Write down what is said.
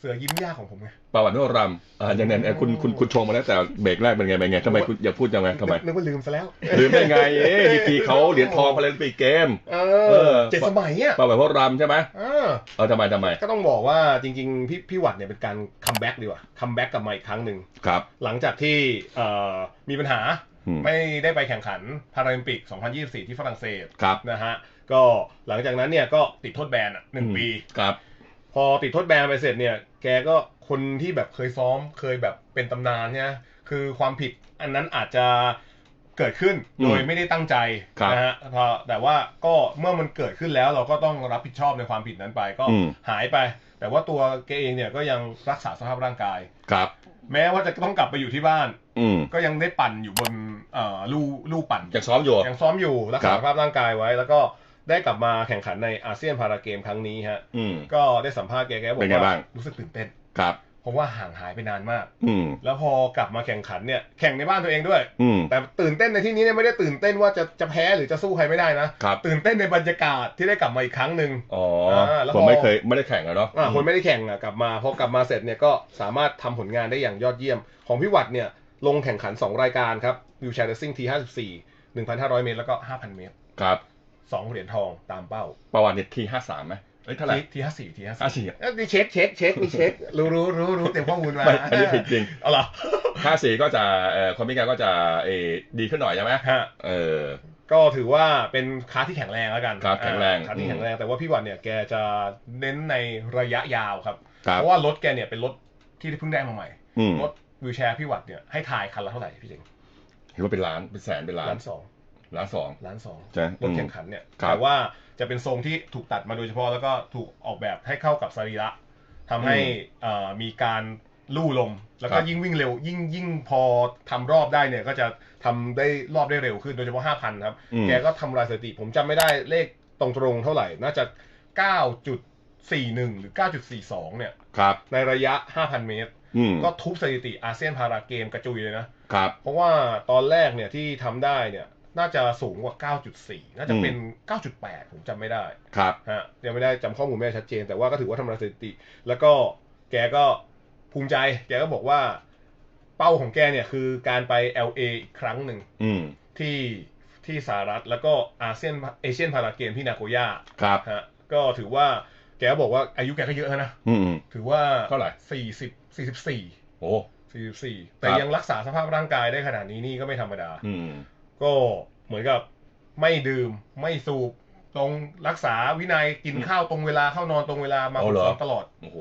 เสือยิ้มยากของผมไงประวัติโนรำอ่าอย่างนั้นเอ่อคุณคุณคุณชงมาแล้วแต่เบรกแรกเป็นไงเป็นไงทำไมคุณอย่าพูดยังไงทำไมนึกนึกว่าลืมซะแล้วลืมได้ไงเอ๊ดีกีเขาเหรียญทองพาราลิมปิกเกมเอเอออเจ็ดสมัยอะประวัติโนรำใช่ไหมเออเออทำไมทำไม ก็ต้องบอกว่าจริง ๆ พี่พี่หวัดเนี่ยเป็นการคัมแบ็กดีกว่าคัมแบ็กกลับมาอีกครั้งหนึ่งครับ หลังจากที่เอ่อมีปัญหาอืมไม่ได้ไปแข่งขันพาราลิมปิก 2024 ที่ฝรั่งเศสครับนะฮะก็หลังจากนั้นเนี่ยก็ติดโทษแบนอะหนึ่งปีครับ พอติดโทษแบนไปเสร็จเนี่ย แกก็คนที่แบบเคยซ้อมเคยแบบเป็นตำนานเนี่ยคือความผิดอันนั้นอาจจะเกิดขึ้นอืมโดยไม่ได้ตั้งใจครับนะฮะพอแต่ว่าก็เมื่อมันเกิดขึ้นแล้วเราก็ต้องรับผิดชอบในความผิดนั้นไปก็อืมหายไป แต่ว่าตัวแกเองเนี่ยก็ยังรักษาสภาพร่างกายครับ แม้ว่าจะต้องกลับไปอยู่ที่บ้านอืมก็ยังได้ปั่นอยู่บนเอ่อลู่ลู่ปั่นยังซ้อมอยู่ยังซ้อมอยู่รักครัษาบสภาพร่างกายไว้ แล้วก็ ได้กลับมาแข่งขันในอาเซียนพาราเกมครั้งนี้ฮะอืมก็ได้สัมภาษณ์แกแกบอกเป็นไงว่าบ้างรู้สึกตื่นเต้นครับเพราะว่าห่างหายไปนานมาก อืมแล้วพอกลับมาแข่งขันเนี่ยแข่งในบ้านตัวเองด้วย อืมแต่ตื่นเต้นในที่นี้เนี่ยไม่ได้ตื่นเต้นว่าจะจะแพ้หรือจะสู้ใครไม่ได้นะครับตื่นเต้นในบรรยากาศที่ได้กลับมาอีกครั้งหนึ่งอ๋ออาแล้วผมพอไม่เคยไม่ได้แข่งอะเนาะอ่าคนไม่ได้แข่งอะกลับมาพอกลับมาเสร็จเนี่ยก็สามารถทำผลงานได้อย่างยอดเยี่ยม ของพี่หวัดเนี่ยลงแข่งขัน 2 รายการครับวิวแชร์เรซิ่งที54 1,500เมตรแล้วก็5,000เมตรครับ 2เหรียญทองตามเป้า ประวัติเนี่ยทีห้าสามไหมเอ้ยเท่าไหร่ทีห้าสี่ทีห้าห้าสี่สี่อะนี่เช็คเช็คเช็คมีเช็ครู้รู้รู้รู้เต็มข้อมูลมาไม่อันนี้ผิดจริงเอาเหรอห้าสี่ก็จะเอ่อคนพิการก็จะเออดีขึ้นหน่อยใช่ไหมฮะเออก็ถือว่าเป็นคาร์ที่แข็งแรงแล้วกันครับแข็งแรงอ่าคาร์ที่แข็งแรงแต่ว่าพี่หวันเนี่ยแกจะเน้นในระยะยาวครับครับ เพราะว่ารถแกเนี่ยเป็นรถที่เพิ่งได้มาใหม่อืมรถวิวแชร์พี่หวัดเนี่ยให้ทายคันละเท่าไหร่พี่เจงเห็นว่าเป็นล้านเป็นแสนเป็นล้านล้านสอง ล้านสองล้านสองใช่ไหมรถแข่งขันเนี่ยครับ แต่ว่าจะเป็นทรงที่ถูกตัดมาโดยเฉพาะแล้วก็ถูกออกแบบให้เข้ากับสรีระทำให้เอ่อมีการลู่ลม แล้วก็ยิ่งวิ่งเร็ว ยิ่งยิ่งพอทำรอบได้เนี่ยก็จะทำได้รอบได้เร็วขึ้นโดยเฉพาะ 5,000 ครับ อืม แกก็ทำลายสถิติ ผมจำไม่ได้เลขตรงๆเท่าไหร่ น่าจะ 9.41 หรือ 9.42 เนี่ย ครับ ในระยะ 5,000 เมตร อืมก็ทุบสถิติอาเซียนพาราเกมกระจุยเลยนะ ครับ เพราะว่าตอนแรกเนี่ยที่ทำได้เนี่ย น่าจะสูงกว่า 9.4 น่าจะเป็น 9.8 ผมจำไม่ได้ครับฮะยังไม่ได้จำข้อมูลไม่ได้ชัดเจน แต่ว่าก็ถือว่าทำลายสถิติ แล้วก็แกก็ภูมิใจ แกก็บอกว่าเป้าของแกเนี่ยคือการไป LA อีกครั้งหนึ่งอืมที่ที่สหรัฐแล้วก็อาเซียนเอเชียนพาราเกมที่นาโกย่าครับฮะก็ถือว่าแกก็บอกว่าอายุแกก็เยอะแล้วนะอืมถือว่าเท่าไหร่สี่สิบสี่สิบสี่โอ้สี่สิบสี่แต่ครับยังรักษาสภาพร่างกายได้ขนาดนี้นี่ก็ไม่ธรรมดาอืม ก็เหมือนกับไม่ดื่มไม่สูบตรงรักษาวินัยกินข้าวตรงเวลาเข้านอนตรงเวลามาเอาฝึเหรกอซ้อมตลอดโอ้โห